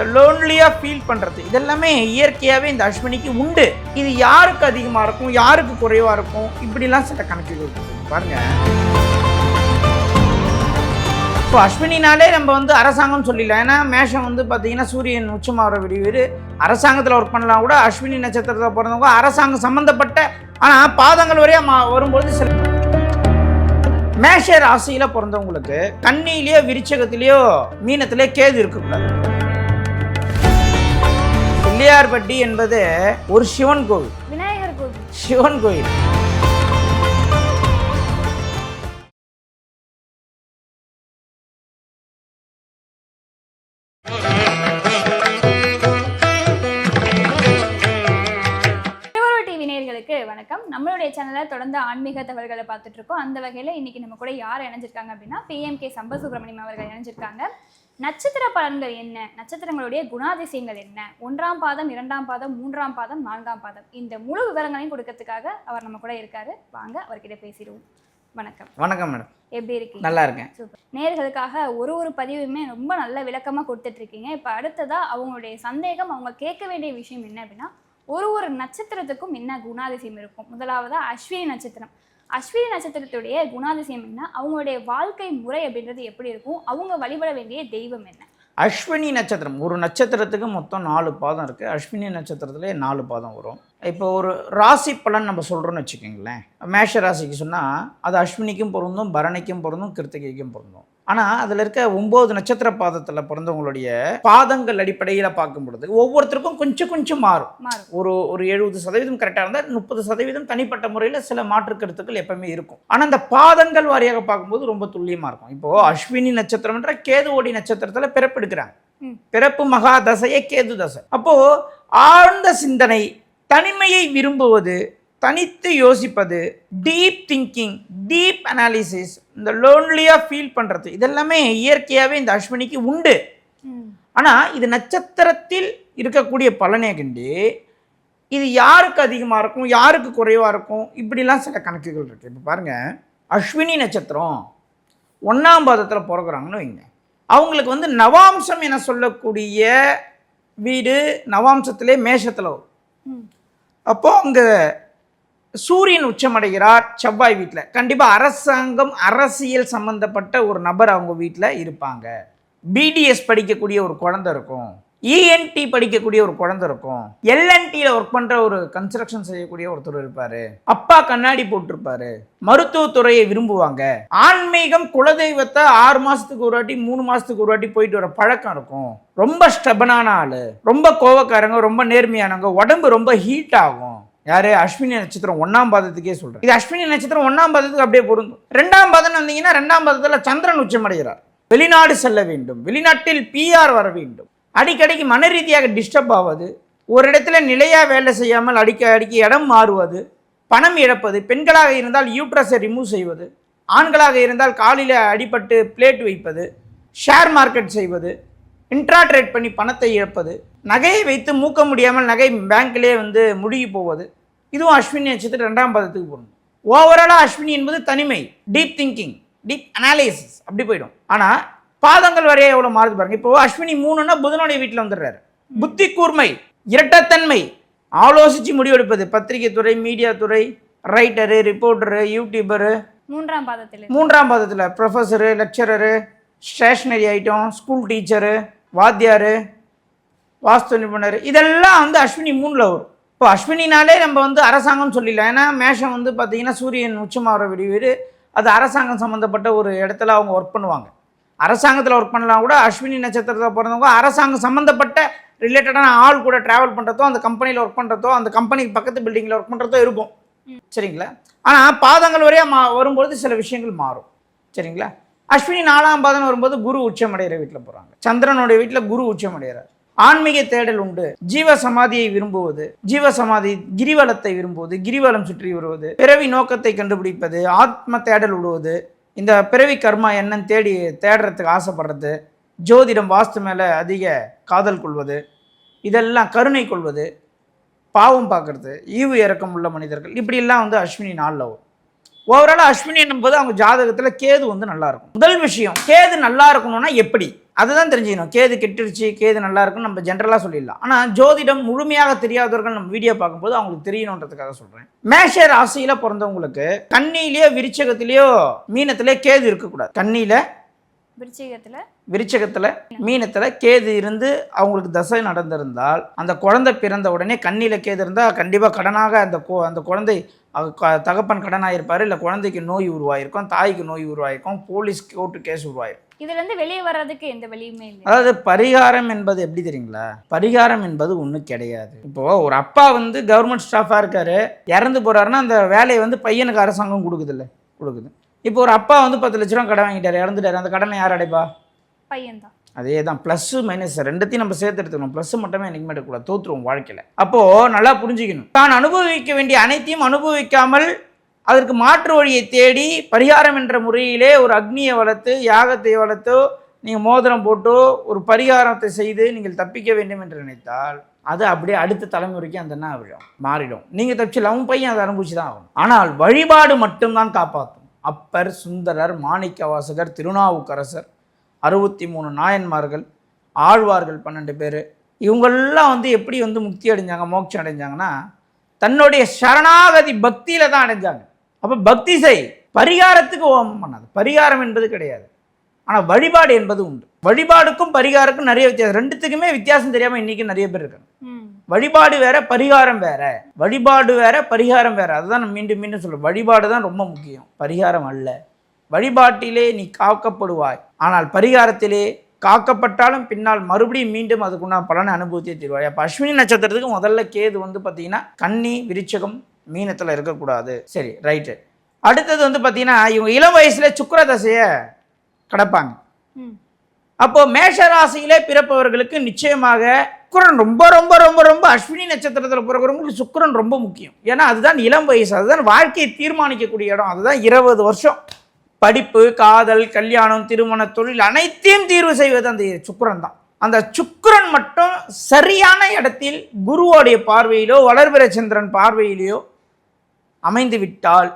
இந்த லோன்லியாக ஃபீல் பண்ணுறது இதெல்லாமே இயற்கையாகவே இந்த அஸ்வினிக்கு உண்டு. இது யாருக்கு அதிகமாக இருக்கும்? யாருக்கு குறைவாக இருக்கும்? இப்படிலாம் சில கணக்குகள் இருக்குது பாருங்க. இப்போ அஸ்வினினாலே நம்ம வந்து அரசாங்கம் சொல்லிடலாம். ஏன்னா மேஷம் வந்து பார்த்தீங்கன்னா சூரியன் உச்சமாகிற விடிவீர். அரசாங்கத்தில் ஒர்க் பண்ணலாம் கூட அஸ்வினி நட்சத்திரத்தில் பிறந்தவங்க அரசாங்கம் சம்மந்தப்பட்ட ஆனால் பாதங்கள் வரையா மா வரும்பொழுது சில மேஷ ராசியில் பிறந்தவங்களுக்கு கண்ணிலேயோ விருச்சகத்திலேயோ மீனத்திலேயோ கேது இருக்கக்கூடாது. பிள்ளையார்பட்டி என்பது ஒரு சிவன் கோவில். விநாயகர் கோவில். சிவன் கோயில் வணக்கம். நம்மளுடைய சேனலை தொடர்ந்து ஆன்மீக தகவல்களை பார்த்துட்டு இருக்கோம். அந்த வகையில் இன்னைக்கு நம்ம கூட யார் இணைஞ்சிருக்காங்க அப்படின்னா பிஎம்கே சம்ப சுப்பிரமணியம் அவர்கள் இணைஞ்சிருக்காங்க. நட்சத்திர பலன்கள் என்ன? நட்சத்திரங்களுடைய குணாதிசயங்கள் என்ன? ஒன்றாம் பாதம் இரண்டாம் பாதம் மூன்றாம் பாதம் நான்காம் பாதம். இந்த முழு விவரங்களையும் கொடுக்கறதுக்காக அவர் நம்ம கூட இருக்காரு. வாங்க அவர்கிட்ட பேசிடுவோம். வணக்கம். வணக்கம் மேடம். எப்படி இருக்கீங்க? நல்லா இருக்கேன். சூப்பர். நேர்களுக்காக ஒரு ஒரு பதிவுமே ரொம்ப நல்ல விளக்கமாக கொடுத்துட்டு இருக்கீங்க இப்போ அடுத்ததா அவங்களுடைய சந்தேகம் அவங்க கேட்க வேண்டிய விஷயம் என்ன அப்படின்னா ஒரு ஒரு நட்சத்திரத்துக்கும் என்ன குணாதிசயம் இருக்கும்? முதலாவதா அஸ்வினி நட்சத்திரம். அஸ்வினி நட்சத்திரத்துடைய குணாதிசயம் என்ன? அவங்களுடைய வாழ்க்கை முறை அப்படின்றது எப்படி இருக்கும்? அவங்க வழிபட வேண்டிய தெய்வம் என்ன? அஸ்வினி நட்சத்திரம். ஒரு நட்சத்திரத்துக்கு மொத்தம் நாலு பாதம் இருக்குது அஸ்வினி நட்சத்திரத்திலே நாலு பாதம் வரும். இப்போ ஒரு ராசி பலன் நம்ம சொல்கிறோன்னு வச்சுக்கோங்களேன். மேஷ ராசிக்கு சொன்னால் அது அஸ்வினிக்கும் பொருந்தும் பரணிக்கும் பொருந்தும் கிருத்திகைக்கும் பொருந்தும். ஆனால் அதில் இருக்க ஒம்பது நட்சத்திர பாதத்தில் பிறந்தவங்களுடைய பாதங்கள் அடிப்படையில் பார்க்கும் பொழுது ஒவ்வொருத்தருக்கும் கொஞ்சம் கொஞ்சம் மாறும். ஒரு ஒரு எழுபது சதவீதம் கரெக்டாக இருந்தால் முப்பது சதவீதம் தனிப்பட்ட முறையில் சில மாற்று கருத்துக்கள் எப்பவுமே இருக்கும். ஆனால் அந்த பாதங்கள் வாரியாக பார்க்கும்போது ரொம்ப துல்லியமாக இருக்கும். இப்போது அஸ்வினி நட்சத்திரம்ன்ற கேதுவோடி நட்சத்திரத்தில் பிறப்பெடுக்கிறாங்க. பிறப்பு மகா தசையே கேது தசை அப்போது ஆழ்ந்த சிந்தனை தனிமையை விரும்புவது தனித்து யோசிப்பது டீப் திங்கிங் டீப் அனாலிசிஸ் இந்த லோன்லியாக ஃபீல் பண்ணுறது இதெல்லாமே இயற்கையாகவே இந்த அஸ்வினிக்கு உண்டு. ஆனால் இது நட்சத்திரத்தில் இருக்கக்கூடிய பலனே கண்டு இது யாருக்கு அதிகமாக இருக்கும் யாருக்கு குறைவாக இருக்கும் இப்படிலாம் சில கணக்குகள் இருக்குது இப்போ பாருங்கள் அஸ்வினி நட்சத்திரம் ஒன்றாம் பாதத்தில் பிறகுறாங்கன்னு வைங்க அவங்களுக்கு வந்து நவாம்சம் என சொல்லக்கூடிய வீடு நவாம்சத்திலே மேஷத்தில் வரும் ம். அப்போ அங்கே சூரியன் உச்சமடைகிறார் செவ்வாய் வீட்டில் கண்டிப்பாக அரசாங்கம் அரசியல் சம்பந்தப்பட்ட ஒரு நபர் அவங்க வீட்டில் இருப்பாங்க. பிடிஎஸ் படிக்கக்கூடிய ஒரு குழந்தை இருக்கும். இஎன்டி படிக்கக்கூடிய ஒரு குழந்தை இருக்கும். எல்என்டியில் ஒர்க் பண்ணுற ஒரு கன்ஸ்ட்ரக்ஷன் செய்யக்கூடிய ஒருத்தர் இருப்பார். அப்பா கண்ணாடி போட்டிருப்பாரு. மருத்துவத்துறையை விரும்புவாங்க. ஆன்மீகம் குலதெய்வத்தை ஆறு மாதத்துக்கு ஒரு வாட்டி மூணு மாதத்துக்கு ஒரு வாட்டி போயிட்டு வர பழக்கம் இருக்கும். ரொம்ப ஸ்டெபனான ஆள். ரொம்ப கோவக்காரங்க ரொம்ப நேர்மையானவங்க. உடம்பு ரொம்ப ஹீட் ஆகும். யாரு? அஸ்வினி நட்சத்திரம் ஒன்றாம் பாதத்துக்கே சொல்கிறேன் இது அஸ்வினி நட்சத்திரம் ஒன்றாம் பாதத்துக்கு அப்படியே பொருந்தும். ரெண்டாம் பாதம் வந்தீங்கன்னா ரெண்டாம் பாதத்தில் சந்திரன் உச்சமடைகிறார் வெளிநாடு செல்ல வேண்டும். வெளிநாட்டில் பிஆர் வர வேண்டும். அடிக்கடிக்கு மன ரீதியாக டிஸ்டர்ப் ஆவது ஒரு இடத்துல நிலையாக வேலை செய்யாமல் அடிக்க அடிக்க இடம் மாறுவது பணம் இழப்பது பெண்களாக இருந்தால் யூட்ரஸை ரிமூவ் செய்வது ஆண்களாக இருந்தால் காலில் அடிபட்டு பிளேட் வைப்பது ஷேர் மார்க்கெட் செய்வது இன்ட்ரா ட்ரேட் பண்ணி பணத்தை இழப்பது நகையை வைத்து மூக்க முடியாமல் நகை பேங்க்லேயே வந்து முழுகி போவது இதுவும் அஸ்வினி நட்சத்திரம் ரெண்டாம் பதத்துக்கு போகணும் ஓவராலாக அஸ்வினி என்பது தனிமை டீப் திங்கிங் டீப் அனாலிசிஸ் அப்படி போயிடும். ஆனால் பாதங்கள் வரைய எவ்வளோ மாறுது பாருங்க. இப்போ அஸ்வினி மூணுன்னா புதனுடைய வீட்டில் வந்துடுறாரு. புத்தி கூர்மை இரட்டத்தன்மை. ஆலோசித்து முடிவெடுப்பது. பத்திரிகை துறை மீடியா துறை ரைட்டரு ரிப்போர்ட்டரு யூடியூபரு மூன்றாம் பாதத்தில். மூன்றாம் பாதத்தில் professor lecturer stationery item school teacher வாத்தியார் வாஸ்து நிபுணர். இதெல்லாம் வந்து அஸ்வினி மூணில் வரும். இப்போ அஸ்வினினாலே நம்ம வந்து அரசாங்கம் சொல்லிடலாம். ஏன்னா மேஷம் வந்து பார்த்தீங்கன்னா சூரியன் உச்சமாகிற விடிவீர் அது அரசாங்கம் சம்மந்தப்பட்ட ஒரு இடத்துல அவங்க ஒர்க் பண்ணுவாங்க. அரசாங்கத்தில் ஒர்க் பண்ணலாம் கூட அஸ்வினி நட்சத்திரத்தில் பிறந்தவங்க அரசாங்கம் சம்மந்தப்பட்ட ரிலேட்டடான ஆள் கூட ட்ராவல் பண்ணுறதோ அந்த கம்பெனியில் ஒர்க் பண்ணுறதோ அந்த கம்பெனிக்கு பக்கத்து பில்டிங்கில் ஒர்க் பண்ணுறதோ இருக்கும். சரிங்களா? ஆனால் பாதங்கள் வரையா மா வரும்பொழுது சில விஷயங்கள் மாறும். சரிங்களா? அஸ்வினி நாலாம் பாதம் வரும்போது குரு உச்சமடைகிற வீட்டில் போகிறாங்க சந்திரனுடைய வீட்டில் குரு உச்சமடைகிறார். ஆன்மீக தேடல் உண்டு. ஜீவ சமாதியை விரும்புவது ஜீவ சமாதி கிரிவலத்தை விரும்புவது கிரிவலம் சுற்றி வருவது பிறவி நோக்கத்தை கண்டுபிடிப்பது ஆத்ம தேடல் விடுவது இந்த பிறவி கர்மா என்னன்னு தேடி தேடுறதுக்கு ஆசைப்படுறது ஜோதிடம் வாஸ்து மேலே அதிக காதல் கொள்வது இதெல்லாம் கருணை கொள்வது பாவம் பார்க்கறது ஈவு இறக்கம் உள்ள மனிதர்கள் இப்படிலாம் வந்து அஸ்வினி நாளில் வரும். ஓவரால் அஸ்வினி என்பது அவங்க ஜாதகத்தில் கேது வந்து நல்லாயிருக்கும் முதல் விஷயம் கேது நல்லா இருக்கணும்னா எப்படி? அதுதான் தெரிஞ்சுக்கணும். கேது கெட்டுருச்சு கேது நல்லா இருக்குன்னு நம்ம ஜென்ரலாக சொல்லிடலாம். ஆனால் ஜோதிடம் முழுமையாக தெரியாதவர்கள் நம்ம வீடியோ பார்க்கும்போது அவங்களுக்கு தெரியணுன்றதுக்காக சொல்கிறேன் மேஷ ராசியில் பிறந்தவங்களுக்கு கண்ணிலேயோ விருச்சகத்திலேயோ மீனத்திலே கேது இருக்கக்கூடாது. கண்ணியில் விருச்சிகத்துல? விருச்சகத்தில் மீனத்தில் கேது இருந்து அவங்களுக்கு தசை நடந்திருந்தால் அந்த குழந்தை பிறந்த உடனே கண்ணியில் கேது இருந்தால் கண்டிப்பாக கடனாக அந்த கொ- அந்த குழந்தை தகப்பன் கடனாயிருப்பார். இல்லை குழந்தைக்கு நோய் உருவாயிருக்கும் தாய்க்கு நோய் உருவாயிருக்கும் போலீஸ் கோர்ட்டு கேஸ் உருவாயிருக்கும் இதுல இருந்து வெளியே வர்றதுக்கு எந்த வழியுமே இல்லை அதாவது பரிகாரம் என்பது எப்படி தெரியுங்களா? பரிகாரம் என்பது ஒன்றும் கிடையாது. இப்போ ஒரு அப்பா வந்து கவர்மெண்ட் ஸ்டாஃபாக இருக்காரு. இறந்து போறாருன்னா அந்த வேலையை வந்து பையனுக்கு அரசாங்கம் கொடுக்குதுல்ல கொடுக்குது. இப்போ ஒரு அப்பா வந்து பத்து லட்ச ரூபா கடன் வாங்கிட்டாரு இறந்துட்டாரு. அந்த கடனை யார் அடைப்பா? பையன்தான். அதே தான் ப்ளஸ்ஸு மைனஸ் ரெண்டுத்தையும் நம்ம சேர்த்து எடுத்துக்கணும். ப்ளஸ் மட்டுமே என்றைக்குமே எடுக்கக்கூடாது தோற்றுருவோம் வாழ்க்கையில். அப்போது நல்லா புரிஞ்சுக்கணும். தான் அனுபவிக்க வேண்டிய அனைத்தையும் அனுபவிக்காமல் அதற்கு மாற்று வழியை தேடி பரிகாரம் என்ற முறையிலே ஒரு அக்னியை வளர்த்து யாகத்தை வளர்த்து நீங்கள் மோதிரம் போட்டோ ஒரு பரிகாரத்தை செய்து நீங்கள் தப்பிக்க வேண்டும் என்று நினைத்தால் அது அப்படியே அடுத்த தலைமுறைக்கு அந்த என்ன விழும் மாறிடும். நீங்கள் தப்பிச்சிடல அவன் பையன் அதை அனுபவிச்சு தான் ஆகும் ஆனால் வழிபாடு மட்டும்தான் காப்பாற்றும். அப்பர் சுந்தரர் மாணிக்கவாசகர் திருநாவுக்கரசர் அறுபத்தி மூணு நாயன்மார்கள் ஆழ்வார்கள் பன்னெண்டு பேர் இவங்கெல்லாம் வந்து எப்படி வந்து முக்தி அடைஞ்சாங்க மோட்சம் அடைஞ்சாங்கன்னா தன்னுடைய சரணாகதி பக்தியில் தான் அடைஞ்சாங்க. அப்போ பக்தி செய் பரிகாரத்துக்கு ஓமம் பண்ணாது. பரிகாரம் என்பது கிடையாது. ஆனால் வழிபாடு என்பது உண்டு. வழிபாடுக்கும் பரிகாரக்கும் நிறைய வித்தியாசம். ரெண்டுத்துக்குமே வித்தியாசம் தெரியாமல் இன்னைக்கு நிறைய பேர் இருக்காங்க. வழிபாடு வேற பரிகாரம் வேற. வழிபாடு வேற பரிகாரம் வேற. அதுதான் நான் மீண்டும் மீண்டும் சொல்றேன் வழிபாடு தான் ரொம்ப முக்கியம். பரிகாரம் அல்ல. வழிபாட்டிலே நீ காக்கப்படுவாய். ஆனால் பரிகாரத்திலே காக்கப்பட்டாலும் பின்னால் மறுபடியும் மீண்டும் அதுக்குண்டான பலனை அனுபவத்தை தருவாய். அப்போ அஸ்வினி நட்சத்திரத்துக்கு முதல்ல கேது வந்து பார்த்தீங்கன்னா கன்னி விருச்சகம் மீனத்தில் இருக்கக்கூடாது. சரி ரைட்டு அடுத்தது வந்து பார்த்தீங்கன்னா இவங்க இளம் வயசுல சுக்கிர தசையை கடப்பாங்க. ம். அப்போ மேஷ ராசியிலே பிறப்பவர்களுக்கு நிச்சயமாக சுக்கிரன் ரொம்ப ரொம்ப ரொம்ப ரொம்ப அஸ்வினி நட்சத்திரத்தில் பிறக்கிறவங்களுக்கு சுக்கிரன் ரொம்ப முக்கியம். ஏன்னா அதுதான் இளம் வயசு அதுதான் வாழ்க்கையை தீர்மானிக்கக்கூடிய இடம் அதுதான் இருபது வருஷம். படிப்பு காதல் கல்யாணம் திருமண தொழில் அனைத்தையும் தீர்வு செய்வது அந்த சுக்கிரன் தான். அந்த சுக்கிரன் மட்டும் சரியான இடத்தில் குருவோடைய பார்வையிலோ வளர்பிற சந்திரன் பார்வையிலேயோ அமைந்து விட்டால்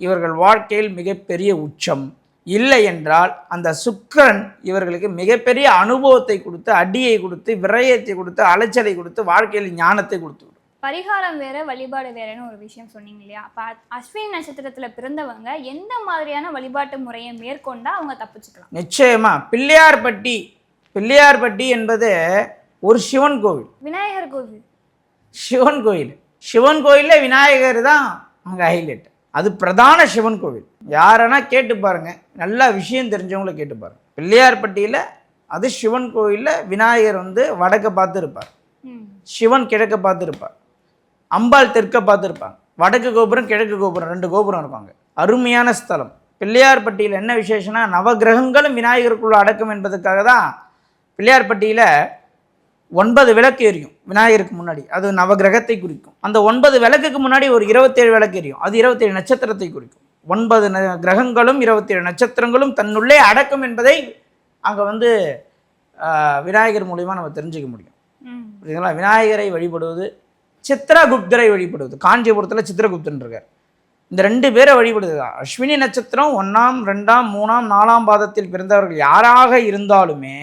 இவர்கள் வாழ்க்கையில் மிகப்பெரிய உச்சம். இல்லை என்றால் அந்த சுக்கிரன் இவர்களுக்கு மிகப்பெரிய அனுபவத்தை கொடுத்து அடியை கொடுத்து விரயத்தை கொடுத்து அலைச்சலை கொடுத்து வாழ்க்கையில் ஞானத்தை கொடுத்து விடும். பரிகாரம் வேற வழிபாடு வேறன்னு ஒரு விஷயம் சொன்னீங்க இல்லையா? அப்ப அஸ்வினி நட்சத்திரத்துல பிறந்தவங்க எந்த மாதிரியான வழிபாட்டு முறையை மேற்கொண்டா அவங்க தப்பிச்சுக்கலாம்? நிச்சயமா. பிள்ளையார்பட்டி பிள்ளையார்பட்டி என்பது ஒரு சிவன் கோவில். விநாயகர் கோவில். சிவன் கோயில். சிவன் கோயிலில் விநாயகர் தான் அங்கே ஹைலைட் அது பிரதான சிவன் கோவில். யாரனா கேட்டு பாருங்க. நல்லா விஷயம் தெரிஞ்சவங்கள கேட்டு பாருங்க. பிள்ளையார்பட்டியில் அது சிவன் கோயிலில் விநாயகர் வந்து வடக்க பார்த்து இருப்பார் சிவன் கிழக்க பார்த்து இருப்பார் அம்பாள் தெற்க பார்த்து இருப்பாங்க வடக்கு கோபுரம் கிழக்கு கோபுரம் ரெண்டு கோபுரம் இருப்பாங்க அருமையான ஸ்தலம். பிள்ளையார்பட்டியில் என்ன விசேஷம்னா நவகிரகங்களும் விநாயகருக்குள்ள அடக்கம் என்பதற்காக தான் பிள்ளையார்பட்டியில் ஒன்பது விளக்கு எரியும் விநாயகருக்கு முன்னாடி. அது நவகிரகத்தை குறிக்கும். அந்த ஒன்பது விளக்குக்கு முன்னாடி ஒரு இருபத்தேழு விளக்கு எரியும். அது இருபத்தேழு நட்சத்திரத்தை குறிக்கும். ஒன்பது கிரகங்களும் இருபத்தேழு நட்சத்திரங்களும் தன்னுள்ளே அடக்கம் என்பதை அங்கே வந்து விநாயகர் மூலிமா நம்ம தெரிஞ்சுக்க முடியும். புரியுதுங்களா? விநாயகரை வழிபடுவது சித்ரகுப்தரை வழிபடுவது. காஞ்சிபுரத்தில் சித்திரகுப்தன் இருக்கார். இந்த ரெண்டு பேரை வழிபடுது. அஸ்வினி நட்சத்திரம் ஒன்றாம் ரெண்டாம் மூணாம் நாலாம் பாதத்தில் பிறந்தவர்கள் யாராக இருந்தாலுமே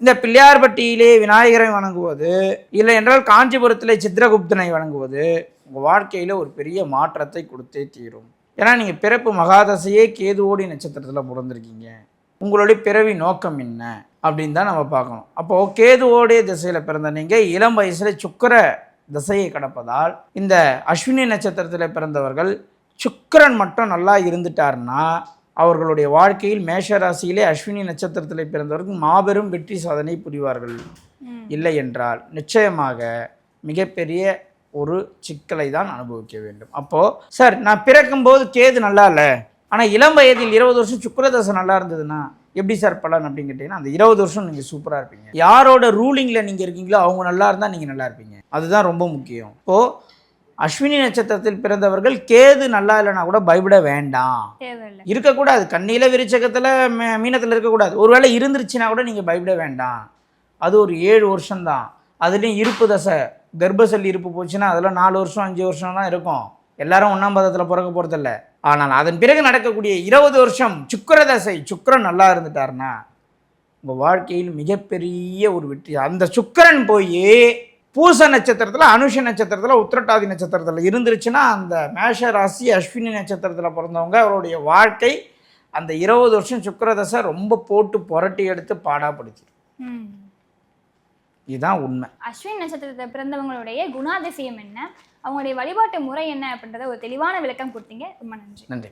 இந்த பிள்ளையார்பட்டியிலே விநாயகரை வணங்குவது இல்லை என்றால் காஞ்சிபுரத்திலே சித்திரகுப்தனை வணங்குவது உங்கள் வாழ்க்கையில் ஒரு பெரிய மாற்றத்தை கொடுத்தே தீரும். ஏன்னா நீங்கள் பிறப்பு மகாதசையே கேதுவோடி நட்சத்திரத்தில் பிறந்திருக்கீங்க. உங்களுடைய பிறவி நோக்கம் என்ன அப்படின்னு தான் நம்ம பார்க்கணும். அப்போது கேதுவோடைய திசையில் பிறந்த நீங்கள் இளம் வயசில் சுக்கர திசையை கடப்பதால் இந்த அஸ்வினி நட்சத்திரத்தில் பிறந்தவர்கள் சுக்கரன் மட்டும் நல்லா இருந்துட்டாருன்னா அவர்களுடைய வாழ்க்கையில் மேஷ ராசியிலே அஸ்வினி நட்சத்திரத்தில் பிறந்தவர்கள் மாபெரும் வெற்றி சாதனை புரிவார்கள். இல்லை என்றால் நிச்சயமாக மிகப்பெரிய ஒரு சிக்கலை தான் அனுபவிக்க வேண்டும். அப்போது சார் நான் பிறக்கும்போது கேது நல்லா இல்லை. ஆனால் இளம் வயதில் இருபது வருஷம் சுக்கிரதசை நல்லா இருந்ததுன்னா எப்படி சார் பலன்? அப்படின்னு கேட்டிங்கன்னா அந்த இருபது வருஷம் நீங்கள் சூப்பராக இருப்பீங்க. யாரோட ரூலிங்கில் நீங்கள் இருக்கீங்களோ அவங்க நல்லா இருந்தால் நீங்கள் நல்லா இருப்பீங்க. அதுதான் ரொம்ப முக்கியம். இப்போது அஸ்வினி நட்சத்திரத்தில் பிறந்தவர்கள் கேது நல்லா இல்லைனா கூட பயப்பட வேண்டாம். இருக்கக்கூடாது. கண்ணியில் விருச்சகத்தில் மீனத்தில் இருக்கக்கூடாது. ஒருவேளை இருந்துருச்சுன்னா கூட நீங்கள் பயப்பட வேண்டாம். அது ஒரு ஏழு வருஷம்தான். அதுலேயும் இருப்பு தசை. கர்ப்பசல் இருப்பு போச்சுன்னா அதெல்லாம் நாலு வருஷம் அஞ்சு வருஷம் தான் இருக்கும். எல்லாரும் ஒன்றாம் பதத்தில் பிறக்க போகிறதில்ல ஆனால் அதன் பிறகு நடக்கக்கூடிய இருபது வருஷம் சுக்கிர தசை. சுக்கிரன் நல்லா இருந்துட்டாருன்னா உங்கள் வாழ்க்கையில் மிகப்பெரிய ஒரு வெற்றி. அந்த சுக்கிரன் போய் பூச நட்சத்திரத்தில் அனுஷ நட்சத்திரத்தில் உத்திரட்டாதி நட்சத்திரத்தில் இருந்துருச்சுன்னா அந்த மேஷ ராசி அஸ்வினி நட்சத்திரத்தில் பிறந்தவங்க அவருடைய வாழ்க்கை அந்த இருபது வருஷம் சுக்கிரதசை ரொம்ப போட்டு புரட்டி எடுத்து பாடாப்படுத்தி ம். இதுதான் உண்மை. அஸ்வின் நட்சத்திரத்தை பிறந்தவங்களுடைய குணாதிசயம் என்ன? அவங்களுடைய வழிபாட்டு முறை என்ன அப்படின்றத ஒரு தெளிவான விளக்கம் கொடுத்தீங்க. ரொம்ப நன்றி. நன்றி.